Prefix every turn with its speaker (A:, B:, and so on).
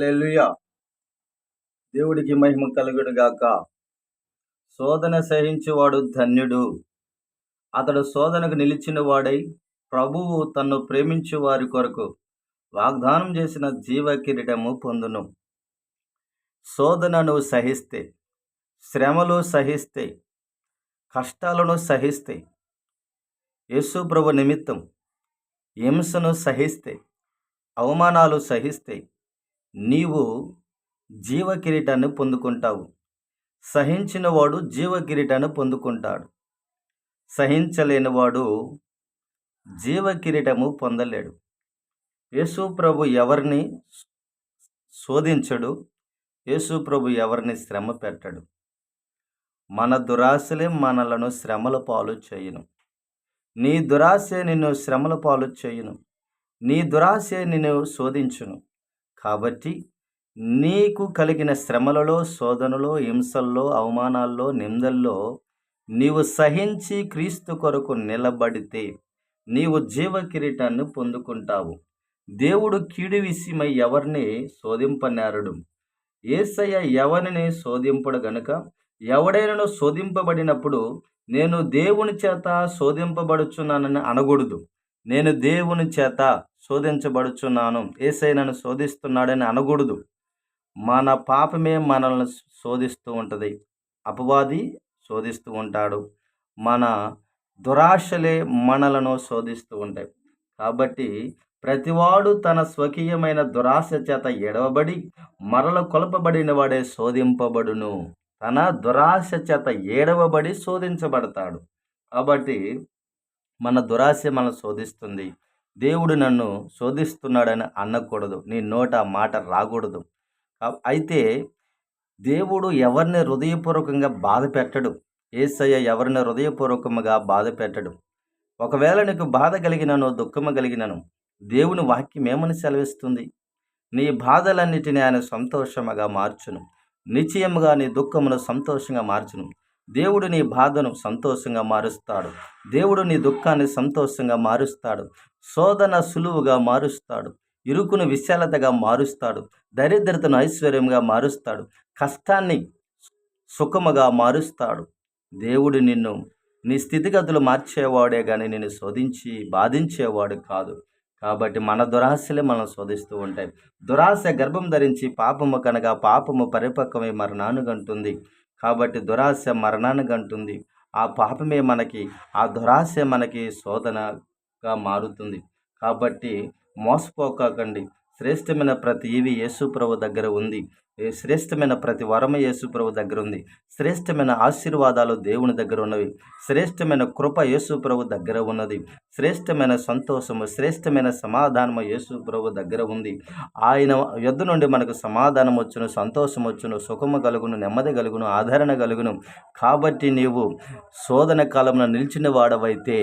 A: హల్లెలూయా. దేవుడికి మహిమ కలుగుడుగాక శోధన సహించువాడు ధన్యుడు. అతడు శోధనకు నిలిచిన వాడై ప్రభువు తన్ను ప్రేమించు వారి కొరకు వాగ్దానం చేసిన జీవ కిరీటము పొందును. శోధనను సహిస్తే శ్రమలు సహిస్తే కష్టాలను సహిస్తే యేసు ప్రభు నిమిత్తం హింసను సహిస్తే అవమానాలు సహిస్తే నీవు జీవ కిరీటాన్ని పొందుకుంటావు. సహించిన వాడు జీవ కిరీటాన్ని పొందుకుంటాడు. సహించలేని వాడు జీవ కిరీటము పొందలేడు. యేసు ప్రభు ఎవరిని శోధించడు? యేసు ప్రభు ఎవరిని శ్రమ పెట్టడు? మన దురాశలే మనలను శ్రమల పాలు చేయను. నీ దురాశే నిన్ను శ్రమల పాలు చేయను. నీ దురాశే నిన్ను శోధించును. కాబట్టి నీకు కలిగిన శ్రమలలో శోధనలో హింసల్లో అవమానాల్లో నిందల్లో నీవు సహించి క్రీస్తు కొరకు నిలబడితే నీవు జీవ కిరీటాన్ని పొందుకుంటావు. దేవుడు కీడు విషయమై ఎవరిని శోధింపనేరడు? ఏసయ్య ఎవరిని శోధింపడు గనుక? ఎవడైనా శోధింపబడినప్పుడు నేను దేవుని చేత శోధింపబడుచున్నానని అనకూడదు. నేను దేవుని చేత శోధించబడుచున్నాను. ఏసై నన్ను శోధిస్తున్నాడని అనకూడదు. మన పాపమే మనల్ని శోధిస్తూ ఉంటుంది. అపవాది శోధిస్తూ ఉంటాడు. మన దురాశలే మనలను శోధిస్తూ ఉంటాయి. కాబట్టి ప్రతివాడు తన స్వకీయమైన దురాశ చేత ఎడవబడి మరల కొలపబడిన వాడే శోధింపబడును. తన దురాశ చేత ఏడవబడి శోధించబడతాడు. కాబట్టి మన దురాశ మనం శోధిస్తుంది. దేవుడు నన్ను శోధిస్తున్నాడని అనకూడదు. నీ నోట మాట రాకూడదు. అయితే దేవుడు ఎవరిని హృదయపూర్వకంగా బాధ పెట్టడు. ఏసయ్య ఎవరిని హృదయపూర్వకంగా బాధ పెట్టడు. ఒకవేళ నీకు బాధ కలిగినను దుఃఖము కలిగినను దేవుని వాక్యం ఏమని సెలవిస్తుంది? నీ బాధలన్నిటిని ఆయన సంతోషముగా మార్చును. నిశ్చయముగా నీ దుఃఖమును సంతోషంగా మార్చును. దేవుడు నీ బాధను సంతోషంగా మారుస్తాడు. దేవుడు నీ దుఃఖాన్ని సంతోషంగా మారుస్తాడు. శోధన సులువుగా మారుస్తాడు. ఇరుకును విశాలతగా మారుస్తాడు. దరిద్రతను ఐశ్వర్యంగా మారుస్తాడు. కష్టాన్ని సుఖముగా మారుస్తాడు. దేవుడు నిన్ను నీ స్థితిగతులు మార్చేవాడే కానీ నిన్ను శోధించి బాధించేవాడు కాదు. కాబట్టి మన దురాశలే మనం శోధిస్తూ ఉంటాయి. దురాశ గర్భం ధరించి పాపము కనుక పాపము పరిపక్వమై మరణానుగంటుంది. కాబట్టి దురాశ మరణానికి అంటుంది ఆ పాపమే మనకి ఆ దురాశ మనకి శోధనగా మారుతుంది. కాబట్టి మోసపోకండి శ్రేష్టమైన ప్రతి ఇవి యేసుప్రభు దగ్గర ఉంది. శ్రేష్టమైన ప్రతి వరమ యేసుప్రభు దగ్గర ఉంది. శ్రేష్టమైన ఆశీర్వాదాలు దేవుని దగ్గర ఉన్నవి. శ్రేష్టమైన కృప యేసుప్రభు దగ్గర ఉన్నది. శ్రేష్టమైన సంతోషము శ్రేష్టమైన సమాధానము యేసుప్రభు దగ్గర ఉంది. ఆయన యుద్ధ నుండి మనకు సమాధానం వచ్చును సంతోషం వచ్చును సుఖము కలుగును నెమ్మది కలుగును ఆదరణ కలుగును. కాబట్టి నీవు శోధన కాలంలో నిలిచిన వాడవైతే